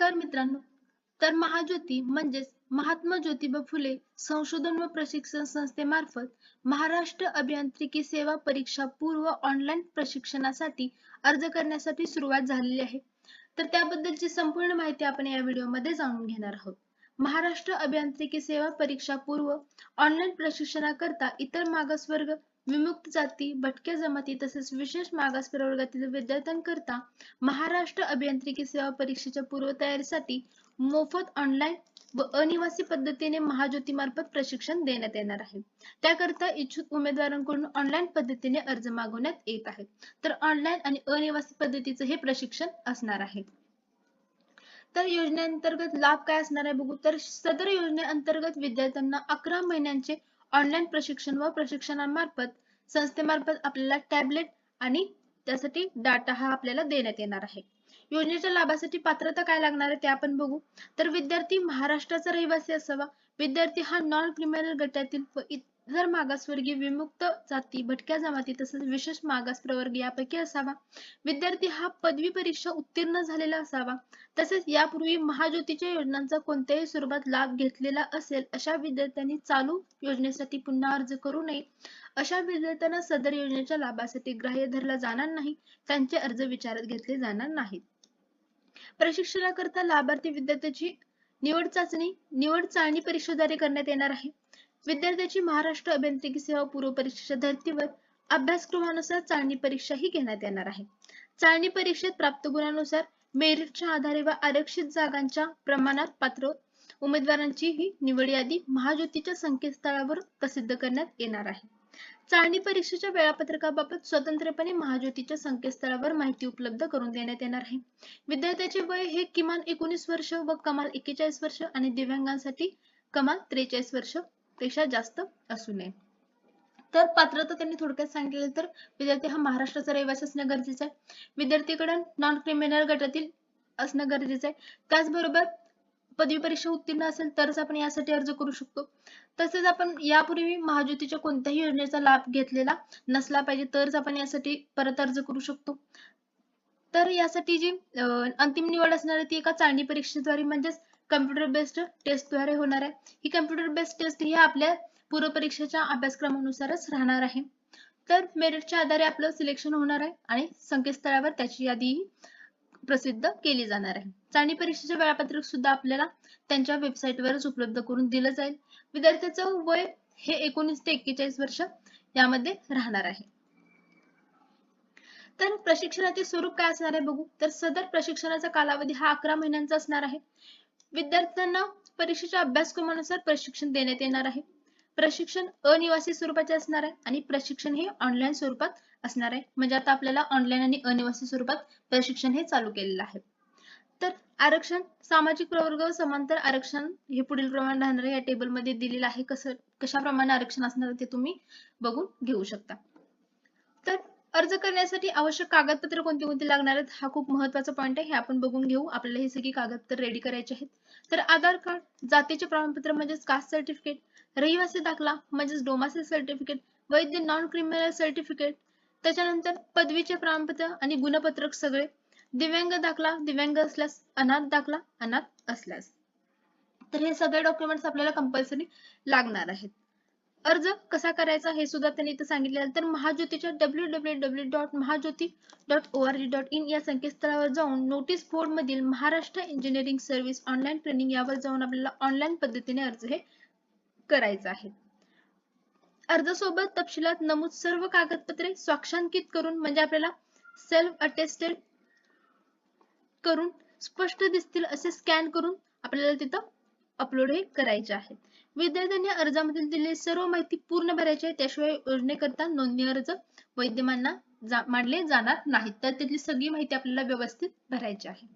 नमस्कार मित्रांनो. तर महाज्योती म्हणजेच महात्मा ज्योतिबा फुले संशोधन व प्रशिक्षण संस्थेमार्फत महाराष्ट्र अभियांत्रिकी सेवा परीक्षा पूर्व ऑनलाईन प्रशिक्षणासाठी अर्ज करण्यासाठी सुरुवात झालेली आहे. तर त्याबद्दलची संपूर्ण माहिती आपण या व्हिडिओमध्ये जाणून घेणार आहोत. महाराष्ट्र अभियांत्रिकी सेवा परीक्षा पूर्व ऑनलाईन प्रशिक्षणाकरता इतर मागासवर्ग विमुक्त जाती भटक्या जमाती तसेच विशेष मागास प्रवर्गातील विद्यार्थ्यांकरता महाराष्ट्र अभियांत्रिकी सेवा परीक्षेच्या पूर्वतयारीसाठी मोफत ऑनलाईन व अनिवासी पद्धतीने महाज्योती मार्फत प्रशिक्षण देण्यात येणार आहे. त्याकरता इच्छुक उमेदवारांकडून ऑनलाईन पद्धतीने अर्ज मागवण्यात येत आहे. तर ऑनलाईन आणि अनिवासी पद्धतीचे हे प्रशिक्षण असणार आहे. तर योजनेअंतर्गत लाभ काय असणार आहे बघू. तर सदर योजनेअंतर्गत विद्यार्थ्यांना अकरा महिन्यांचे ऑनलाईन प्रशिक्षण व प्रशिक्षणामार्फत संस्थेमार्फत आपल्याला टॅबलेट आणि त्यासाठी डाटा हा आपल्याला देण्यात येणार आहे. योजनेच्या लाभासाठी पात्रता काय लागणार आहे ते आपण बघू. तर विद्यार्थी महाराष्ट्राचा रहिवासी असावा. विद्यार्थी हा नॉन क्रिमिनल गटातील व इतर मागासवर्गीय विमुक्त जाती भटक्या जमाती तसेच विशेष मागास प्रवर्ग यापैकी असावा. विद्यार्थी हा पदवी परीक्षा उत्तीर्ण झालेला असावा. तसेच यापूर्वी महाज्योतीच्या योजनांचा कोणत्याही स्वरूपात लाभ घेतलेला असेल अशा विद्यार्थ्यांनी चालू योजनेसाठी पुन्हा अर्ज करू नये. अशा विद्यार्थ्यांना सदर योजनेच्या लाभासाठी ग्राह्य धरला जाणार नाही त्यांचे अर्ज विचारात घेतले जाणार नाहीत. प्रशिक्षणाकरता लाभार्थी विद्यार्थ्याची निवड चाचणी निवड चाळणी परीक्षेद्वारे करण्यात येणार आहे. विद्यार्थ्याची महाराष्ट्र अभियांत्रिकी सेवा पूर्व परीक्षेच्या धर्तीवर अभ्यासक्रमानुसार चाळणी परीक्षा ही घेण्यात येणार आहे. चाळणी परीक्षेत प्राप्त गुणानुसार मेरिटच्या आधारे व आरक्षित जागांच्या प्रमाणात पात्र उमेदवारांची ही निवड यादी महाज्योतीच्या संकेतस्थळावर प्रसिद्ध करण्यात येणार आहे. चाळणी परीक्षेच्या वेळापत्रकाबाबत स्वतंत्रपणे महाज्योतीच्या संकेतस्थळावर माहिती उपलब्ध करून देण्यात येणार आहे. विद्यार्थ्याचे वय हे किमान एकोणीस वर्ष व कमाल एक्केचाळीस वर्ष आणि दिव्यांगांसाठी कमाल त्रेचाळीस वर्षपेक्षा जास्त असू नये. तर पात्रता त्यांनी थोडक्यात सांगितलं तर विद्यार्थी हा महाराष्ट्राचा रहिवासी असणं गरजेचं आहे. विद्यार्थीकडे नॉन क्रिमिनल गटातील असणं गरजेचं आहे. त्याचबरोबर पदवी परीक्षा उत्तीर्ण असेल तरच आपण यासाठी अर्ज करू शकतो. तसेच आपण यापूर्वी महाज्योतीच्या कोणत्याही योजनेचा लाभ घेतलेला नसला पाहिजे तरच आपण यासाठी परत अर्ज करू शकतो. तर यासाठी जी अंतिम निवड असणार आहे ती एका चांगली परीक्षेद्वारे म्हणजेच कम्प्युटर बेस्ड टेस्टद्वारे होणार आहे. ही कम्प्युटर बेस्ड टेस्ट ही आपल्या पूर्व परीक्षेच्या अभ्यासक्रमानुसारच राहणार आहे. तर मेरिटच्या आधारे आपलं सिलेक्शन होणार आहे आणि संकेतस्थळावर त्याची यादी प्रसिद्ध केली जाणार आहे. चाळणी परीक्षेचे वेळापत्रक सुद्धा आपल्याला त्यांच्या वेबसाईटवरच उपलब्ध करून दिलं जाईल. विद्यार्थ्याचं वय हे एकोणीस ते एक्केचाळीस वर्ष यामध्ये राहणार आहे. तर प्रशिक्षणाचे स्वरूप काय असणार आहे बघू. तर सदर प्रशिक्षणाचा कालावधी हा अकरा महिन्यांचा असणार आहे. विद्यार्थ्यांना परीक्षेच्या अभ्यासक्रमानुसार प्रशिक्षण देण्यात येणार आहे. प्रशिक्षण अनिवासी स्वरूपाचे असणार आहे आणि प्रशिक्षण हे ऑनलाईन स्वरूपात असणार आहे. म्हणजे आता आपल्याला ऑनलाईन आणि अनिवासी स्वरूपात प्रशिक्षण हे चालू केलेलं आहे. तर आरक्षण सामाजिक प्रवर्ग समांतर आरक्षण हे पुढील प्रमाणे राहणार आहे. या टेबलमध्ये दिलेलं आहे कसं कशाप्रमाणे आरक्षण असणार ते तुम्ही बघून घेऊ शकता. तर अर्ज करण्यासाठी आवश्यक कागदपत्र कोणती कोणती लागणार आहेत हा खूप महत्त्वाचा पॉईंट आहे हे आपण बघून घेऊ. आपल्याला हे सगळी कागदपत्र रेडी करायचे आहेत. तर आधार कार्ड जातीचे प्रमाणपत्र म्हणजेच कास्ट सर्टिफिकेट रहिवासी दाखला म्हणजेच डोमासी सर्टिफिकेट वैध नॉन क्रिमिनल सर्टिफिकेट त्याच्यानंतर पदवीचे प्रमाणपत्र आणि गुणपत्रक सगळे दिव्यांग दाखला दिव्यांग असल्यास अनाथ दाखला अनाथ असल्यास. तर हे सगळे डॉक्युमेंट्स आपल्याला कंपल्सरी लागणार आहेत. अर्ज कसा करायचा हे सुद्धा त्यांनी इथं सांगितले तर महाज्योतीच्या W W W dot Mahajyoti dot O R G dot in या संकेतस्थळावर जाऊन नोटीस बोर्ड मधील Maharashtra engineering service online training यावर जाऊन आपल्याला ऑनलाईन पद्धतीने अर्ज हे करायचा आहे. अर्जासोबत तपशिलात नमूद सर्व कागदपत्रे स्वाक्षांकित करून म्हणजे आपल्याला सेल्फ अटेस्टेड करून स्पष्ट दिसतील असे स्कॅन करून आपल्याला तिथं अपलोड हे करायचे आहे विद्यार्थ्यांनी अर्जामध्ये दिलेली सर्व माहिती पूर्ण भरायची आहे. त्याशिवाय योजनेकरता नोंदणी अर्ज वैद्यमांना जा, मानले जाणार नाहीत. तर त्यातली सगळी माहिती आपल्याला व्यवस्थित भरायची आहे.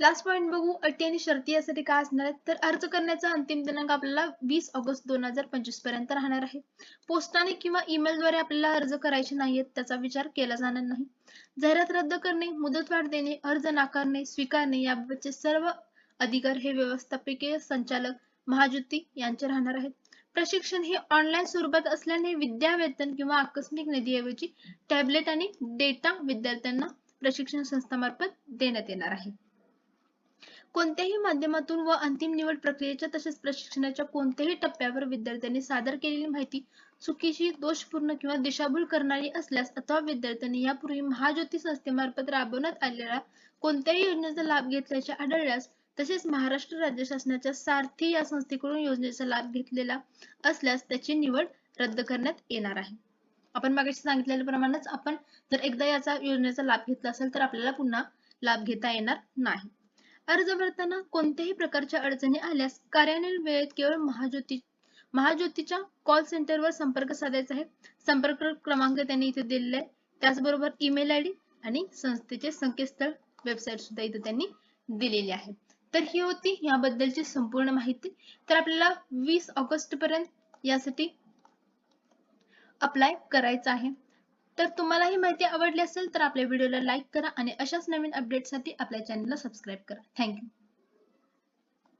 लास्ट पॉइंट बघू. अटी आणि शर्ती यासाठी काय असणार आहेत? तर अर्ज करण्याचा अंतिम दिनांक आपल्याला वीस ऑगस्ट दोन हजार पंचवीसपर्यंत राहणार आहे. पोस्टाने किंवा ईमेलद्वारे आपल्याला अर्ज करायचे नाहीत त्याचा विचार केला जाणार नाही. जाहिरात रद्द करणे मुदतवाढ देणे अर्ज नाकारणे स्वीकारणे याबाबतचे सर्व अधिकार हे व्यवस्थापकीय संचालक महाज्योती यांचे राहणार आहेत. प्रशिक्षण हे ऑनलाईन स्वरूपात असल्याने विद्यावेतन किंवा आकस्मिक निधीऐवजी टॅबलेट आणि डेटा विद्यार्थ्यांना प्रशिक्षण संस्थामार्फत देण्यात येणार आहे. कोणत्याही माध्यमातून व अंतिम निवड प्रक्रियेच्या तसेच प्रशिक्षणाच्या कोणत्याही टप्प्यावर विद्यार्थ्यांनी सादर केलेली माहिती चुकीची दोषपूर्ण किंवा दिशाभूल करणारी असल्यास अथवा विद्यार्थ्यांनी यापूर्वी महाज्योती संस्थेमार्फत राबवण्यात आलेल्या कोणत्याही योजनेचा लाभ घेतल्याचे आढळल्यास तसेच महाराष्ट्र राज्य शासनाच्या सारथी या संस्थेकडून योजनेचा लाभ घेतलेला असल्यास त्याची निवड रद्द करण्यात येणार आहे. आपण मागाशी सांगितलेल्याप्रमाणेच आपण जर एकदा याचा योजनेचा लाभ घेतला असेल तर आपल्याला पुन्हा लाभ घेता येणार नाही. अर्ज भरताना कोणत्याही प्रकारच्या अडचणी आल्यास कार्यान्वयन वेळेत केवळ महाज्योती महाज्योतीच्या कॉल सेंटरवर संपर्क साधायचा आहे. संपर्क क्रमांक त्यांनी इथे दिलेला आहे. त्याचबरोबर ईमेल आय डी आणि संस्थेचे संकेतस्थळ वेबसाईट सुद्धा इथे त्यांनी दिलेली आहे. तर ही होती याबद्दलची संपूर्ण माहिती. तर आपल्याला वीस ऑगस्ट पर्यंत यासाठी अप्लाय करायचं आहे. तर तुम्हाला ही माहिती आवडली असेल तर आपल्या व्हिडिओला लाईक करा आणि अशाच नवीन अपडेटसाठी आपल्या चॅनलला सबस्क्राईब करा. थँक्यू